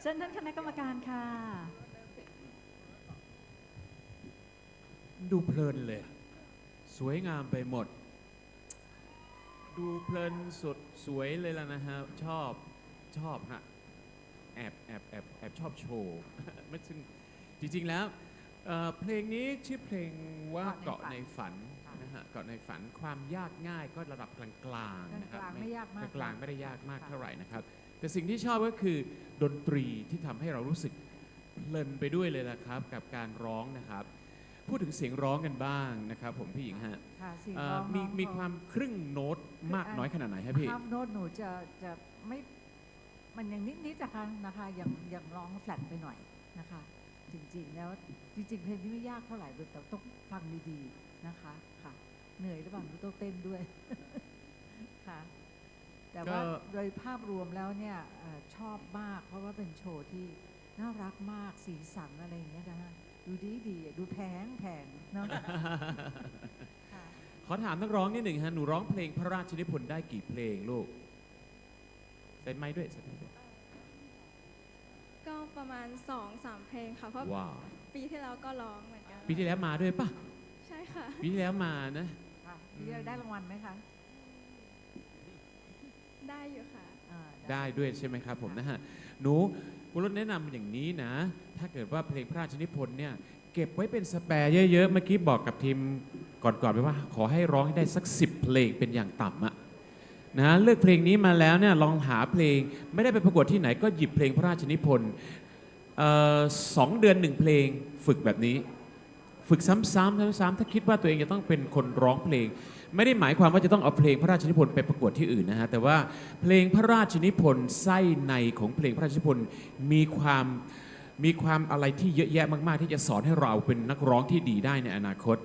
เชิญท่านคณะกรรมการค่ะ ดูเพลินเลย สวยงามไปหมด ดูเพลินสุดสวยเลยล่ะนะฮะ ชอบชอบฮะ แอบแอบแอบแอบชอบโชว์ ไม่ซึ่งจริง ๆ แล้วเอ่อเพลงนี้ชื่อเพลงว่าเกาะเกาะในในฝัฝันนนะฮะเกาะในฝันความยากง่ายก็ระดับกลางๆนะครับกลางๆไม่ยากมากกลางๆไม่ได้ยากมากค่ะ เท่าไหร่นะครับ แต่สิ่งที่ชอบก็คือดนตรีที่ทำให้เรารู้สึกเพลินไปด้วยเลยนะครับ กับการร้องนะครับ พูดถึงเสียงร้องกันบ้างนะครับผมพี่หญิงฮะค่ะเสียงเอ่ร้อองมีน้องมีความครึ่งโน้ตมากน้อยขนาดไหนครับพี่ ฮาฟโน้ตหนูจะจะไม่มันยังนิดๆนะคะนะคะยังยังร้องแฟลตไปหน่อยนะคะ จริงๆ แล้วจริงๆเพลงนี้ไม่ยากเท่าไหร่แต่ต้องฟังดีๆนะคะค่ะ เหนื่อยหรือเปล่าหนูต้องเต้นด้วย ค่ะ แต่ว่าก็โดยภาพรวมแล้วเนี่ยเอ่อชอบมาก เพราะว่าเป็นโชว์ที่น่ารักมากสีสันอะไรอย่างเงี้ยนะคะดูดีดีๆดูแพงแพงเนาะค่ะขอถามนักร้องนิดหนึ่งฮะหนูร้องเพลงพระราชนิพนธ์ได้กี่เพลงลูกใส่ไม้ด้วยใส่ไม้ด้วยก็ประมาณ2-3เพลงค่ะเพราะว้าวปีที่แล้วก็ร้องเหมือนกันปีที่แล้วมาด้วยปะใช่ค่ะปีที่แล้วมานะค่ะพี่ได้รางวัลไหมคะ ได้อยู่ค่ะ อ่าได้ด้วยใช่ไหมครับผมนะฮะหนูคุณรถแนะนำอย่างนี้นะ ถ้าเกิดว่าเพลงพระราชนิพนธ์เนี่ยเก็บไว้เป็นสแปร์เยอะๆ เมื่อกี้บอกกับทีมก่อนๆไปว่า ขอให้ร้องให้ได้สักสิบเพลงเป็นอย่างต่ำอะนะเลือกเพลงนี้มาแล้วเนี่ยลองหาเพลงไม่ได้ไปประกวดที่ไหนก็หยิบเพลงพระราชนิพนธ์เอ่อสองเดือนหนึ่งเพลงฝึกแบบนี้ ฝึกซ้ำๆซ้ำๆถ้าคิดว่าตัวเองจะต้องเป็นคนร้องเพลง ไม่ได้หมายความว่าจะต้องเอาเพลงพระราชนิพนธ์ไปประกวดที่อื่นนะฮะ แต่ว่าเพลงพระราชนิพนธ์ไส้ในของเพลงพระราชนิพนธ์มีความมีความอะไรที่เยอะแยะมาก ๆ ที่จะสอนให้เราเป็นนักร้องที่ดีได้ในอนาคต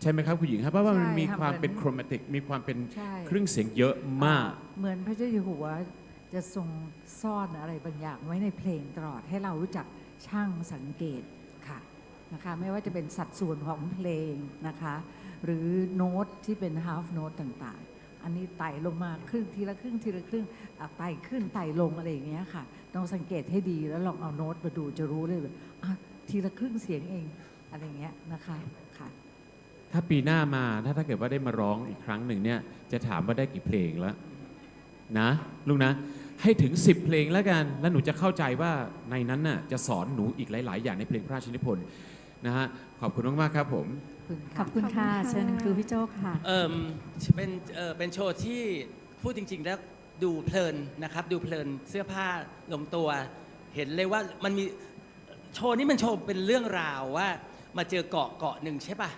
ใช่ไหมครับคุณหญิงครับเพราะว่ามันใช่มีค่ะความเหมือนเป็นโครมาติกมีความเป็นใช่ เครื่องเสียงเยอะมาก เหมือนพระเจ้าอยู่หัวจะทรงซ่อนอะไรบางอย่างไว้ในเพลงตลอดให้เรารู้จักช่างสังเกตค่ะนะคะ ไม่ว่าจะเป็นสัดส่วนของเพลงนะคะ หรือโน้ตที่เป็น half note ต่างๆ อันนี้ไต่ลงมาครึ่งทีละครึ่งทีละครึ่งไต่ขึ้นไต่ลงอะไรอย่างเงี้ยค่ะต้องสังเกตให้ดีแล้วลองเอาโน้ตมาดูจะรู้เลยว่าทีละครึ่งเสียงเองอะไรอย่างเงี้ยนะคะค่ะถ้าปีหน้ามาถ้าถ้าเกิดว่าได้มาร้องอีกครั้งหนึ่งเนี่ยจะถามว่าได้กี่เพลงแล้วนะลูกนะให้ถึง 10 เพลงแล้วกัน แล้วหนูจะเข้าใจว่าในนั้นน่ะจะสอนหนูอีกหลาย ๆ อย่างในเพลงพระราชนิพนธ์ นะฮะขอบคุณมากๆครับผม ขอบคุณขอบค่ะคุณค่ะ เชิญครูพี่โจ้ค่ะ เอ่มเป็นเอ่อเป็นโชว์ที่พูดจริง ๆ แล้วดูเพลินนะครับ ดูเพลินเสื้อผ้าลงตัว เห็นเลยว่ามันมีโชว์นี้มันโชว์เป็นเรื่องราวว่า มาเจอเกาะเกาะหนึ่งใช่ปะ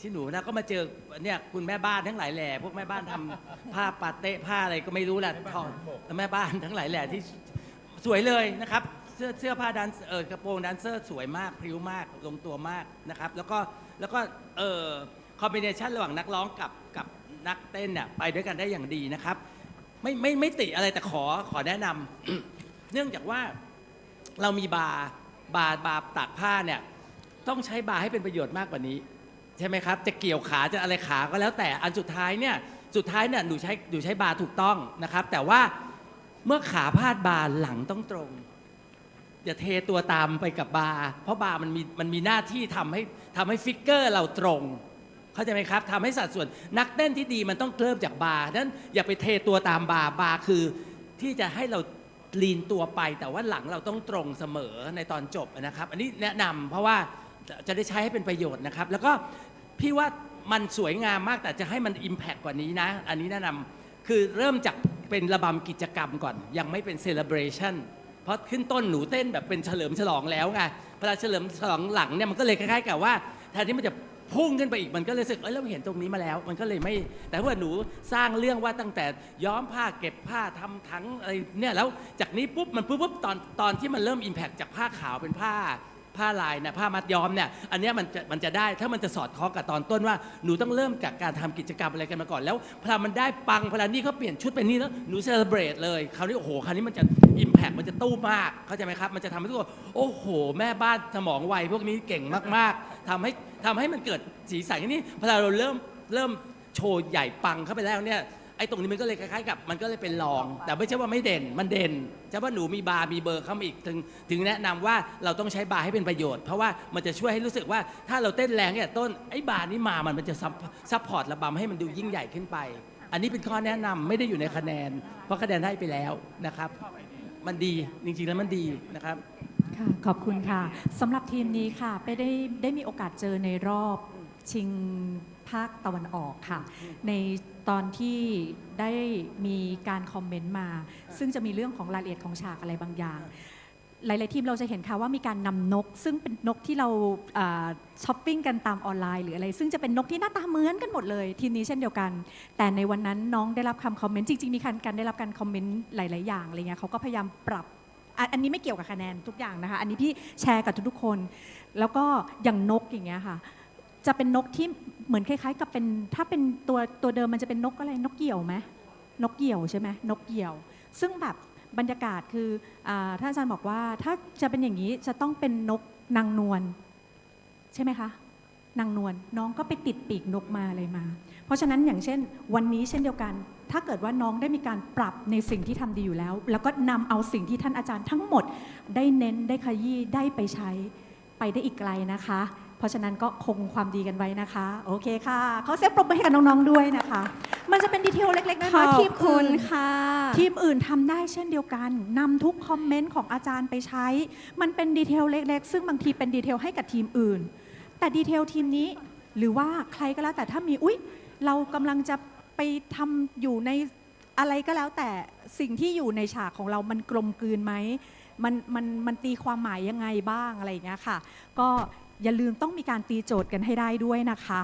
ที่หนูนะก็มาเจอเนี่ยคุณแม่บ้านทั้งหลายแหล่พวกแม่บ้านทำผ้าปาเต้ผ้าอะไรก็ไม่รู้แหละทองแม่บ้านทั้งหลายแหล่ที่สวยเลยนะครับ เสื้อเสื้อผ้าดันเออกระโปรงดันเซอร์สวยมากพริ้วมากลงตัวมากนะครับ แล้วก็แล้วก็เออคอมบิเนชันระหว่างนักร้องกับกับนักเต้นเนี่ยไปด้วยกันได้อย่างดีนะครับ ไม่ไม่ไม่ติอะไรแต่ขอขอแนะนำ เนื่องจากว่าเรามีบาร์บาร์บาร์ตากผ้าเนี่ยต้องใช้บาร์ให้เป็นประโยชน์มากกว่านี้ ใช่ไหมครับ จะเกี่ยวขาจะอะไรขาก็แล้วแต่อันสุดท้ายเนี่ยสุดท้ายเนี่ยหนูใช้หนูใช้บาร์ถูกต้องนะครับ แต่ว่าเมื่อขาพาดบาร์หลังต้องตรง อย่าเทตัวตามไปกับบาร์เพราะบาร์มันมีมันมีหน้าที่ทำให้ทำให้ฟิกเกอร์เราตรงเข้าใจไหมครับทำให้สัดส่วนนักเต้นที่ดีมันต้องเริ่มจากบาร์นั้นอย่าไปเทตัวตามบาร์บาร์คือที่จะให้เราลีนตัวไป แต่ว่าหลังเราต้องตรงเสมอในตอนจบนะครับ อันนี้แนะนำเพราะว่าจะได้ใช้ให้เป็นประโยชน์นะครับ แล้วก็พี่ว่ามันสวยงามมากแต่จะให้มัน Impact กว่านี้นะ อันนี้แนะนำคือเริ่มจากเป็นระบำกิจกรรมก่อน ยังไม่เป็น Celebration เพราะขึ้นต้นหนูเต้นแบบเป็นเฉลิมฉลองแล้วไงเวลาเฉลิมฉลองหลังเนี่ยมันก็เลยคล้ายๆกับว่าแทนที่มันจะพุ่งขึ้นไปอีกมันก็เลยรู้สึกเอ้ยเราเห็นตรงนี้มาแล้ว มันก็เลยไม่ แต่ว่าหนูสร้างเรื่องว่าตั้งแต่ย้อมผ้าเก็บผ้าทำถังอะไรเนี่ยแล้วจากนี้ปุ๊บมันปุ๊บปุ๊บตอนตอนที่มันเริ่มอิมแพคจากผ้าขาวเป็นผ้า ผ้าลายเนะผ้ามัดย้อมเนี่ยอันนี้มันจะมันจะได้ถ้ามันจะสอดคล้องกับตอนต้นว่าหนูต้องเริ่มจากการทำกิจกรรมอะไรกันมาก่อนแล้วพอมันได้ปังพอนี่เขาเปลี่ยนชุดเป็นนี่แล้วหนูเซเลบรตเลยคราวนี้โอ้โหคราวนี้มันจะอิมแพคมันจะตู้มากเข้าใจไหมครับ มันจะทำให้ทุกคนโอ้โห แม่บ้านสมองไวพวกนี้เก่งมากๆทำให้ทำให้มันเกิดสีสันอย่นี้พอเราเริ่มเริ่มโชว์ใหญ่ปังเข้าไปแล้วเนี่ย ไอ้ตรงนี้มันก็เลยคล้ายๆกับมันก็เลยเป็นรอง แต่ไม่ใช่ว่าไม่เด่นมันเด่นจะว่าหนูมีบาร์มีเบอร์เข้ามาอีกถึงถึงแนะนำว่าเราต้องใช้บาร์ให้เป็นประโยชน์ เพราะว่ามันจะช่วยให้รู้สึกว่าถ้าเราเต้นแรงเนี่ยต้นไอ้บาร์นี้มามันมันจะซับซัพพอร์ตระบำให้มันดูยิ่งใหญ่ขึ้นไป อันนี้เป็นข้อแนะนำไม่ได้อยู่ในคะแนน เพราะคะแนนให้ไปแล้วนะครับ มันดีจริงๆแล้วมันดีนะครับ ค่ะขอบคุณค่ะสำหรับทีมนี้ค่ะไปได้ได้มีโอกาสเจอในรอบชิงภาคตะวันออกค่ะ ในตอนที่ได้มีการคอมเมนต์มา ซึ่งจะมีเรื่องของรายละเอียดของฉากอะไรบางอย่าง หลาย ๆ ทีมเราจะเห็นค่ะว่ามีการนำนก ซึ่งเป็นนกที่เราอ่าช้อปปิ้งกันตามออนไลน์หรืออะไร ซึ่งจะเป็นนกที่หน้าตาเหมือนกันหมดเลย ทีมนี้เช่นเดียวกัน แต่ในวันนั้นน้องได้รับคำคอมเมนต์จริง ๆ มีการการได้รับการคอมเมนต์หลาย ๆ อย่างอะไรเงี้ยเขาก็พยายามปรับอะอันนี้ไม่เกี่ยวกับคะแนนทุกอย่างนะคะ อันนี้พี่แชร์กับทุกๆคน แล้วก็อย่างนกอย่างเงี้ยค่ะ จะเป็นนกที่เหมือนคล้ายๆ กับเป็นถ้าเป็นตัวตัวเดิมมันจะเป็นนกอะไรนกเหี่ยวไหมนกเหี่ยวใช่ไหมนกเหี่ยว ซึ่งแบบบรรยากาศคืออท่านอาจารย์บอกว่าถ้าจะเป็นอย่างนี้จะต้องเป็นนกนางนวลใช่ไหมคะนางนวลน้องก็ไปติดปีกนกมาเลยมา เพราะฉะนั้นอย่างเช่น วันนี้เช่นเดียวกัน ถ้าเกิดว่าน้องได้มีการปรับในสิ่งที่ทำดีอยู่แล้ว แล้วก็นำเอาสิ่งที่ท่านอาจารย์ทั้งหมด ได้เน้นได้ขยี้ได้ไปใช้ไปได้อีกไกลนะคะ ราะฉะนั้นก็คงความดีกันไว้นะคะ โอเคค่ะเขาเสียงปรบมือให้กับน้องๆด้วยนะคะ มันจะเป็นดีเทลเล็กๆน้ขออยๆบทีมคุอื่ณนค่ะทีมอื่นทำได้เช่นเดียวกันนำทุกคอมเมนต์ของอาจารย์ไปใช้ มันเป็นดีเทลเล็ก ๆ ซึ่งบางทีเป็นดีเทลให้กับทีมอื่น แต่ดีเทลทีมนี้ หรือว่าใครก็แล้วแต่ถ้ามีอุ๊ย เรากำลังจะไปทำอยู่ในอะไรก็แล้วแต่สิ่งที่อยู่ในฉากของเรามันกลมกลืนไหมมันมันมันตีความหมายยังไงบ้างอะไรอย่างเงี้ยค่ะ ก็ อย่าลืมต้องมีการตีโจทย์กันให้ได้ด้วยนะคะ